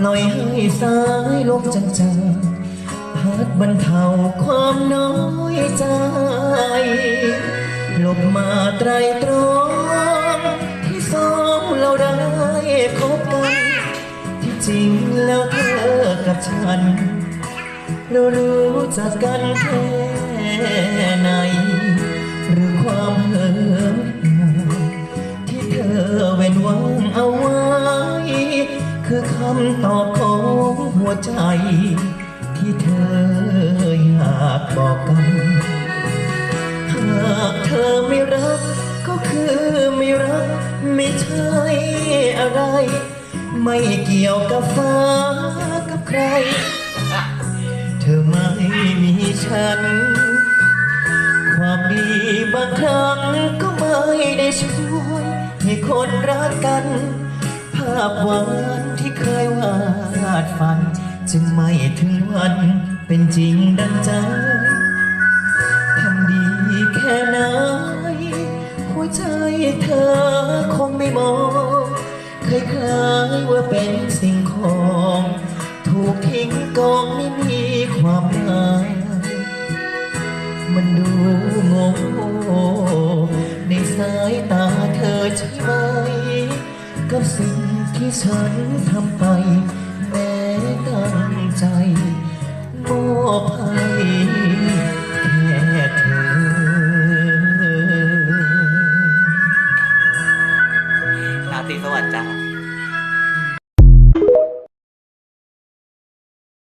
ปล่อยให้สายลมจางๆพัดบรรเทาความน้อยใจ หลบมาไตรตรองที่สองเราได้พบกัน ที่จริงแล้วเธอกับฉัน เรารู้จักกันแค่ไหน คือคำตอบของหัวใจ ที่เธออยากบอกกัน หากเธอไม่รัก ก็คือไม่รัก ไม่ใช่อะไร ไม่เกี่ยวกับฟ้ากับใคร เธอไม่มีฉัน ความดีบางครั้งก็ไม่ได้ช่วย ให้คนรักกัน ภาพหวานที่เคยวา ดฝัน จึงไม่ถึงวันเป็นจริงดังใจทำดีแค่ไหนหัวใจเธอคงไม่มองเคยคล้ายว่าเป็นสิ่งของ ถูกทิ้งกองไม่มีความหมายมันดูโง่ในสายตาเธอใช่ไหม กับสิ่งที่ฉันทำไป แม้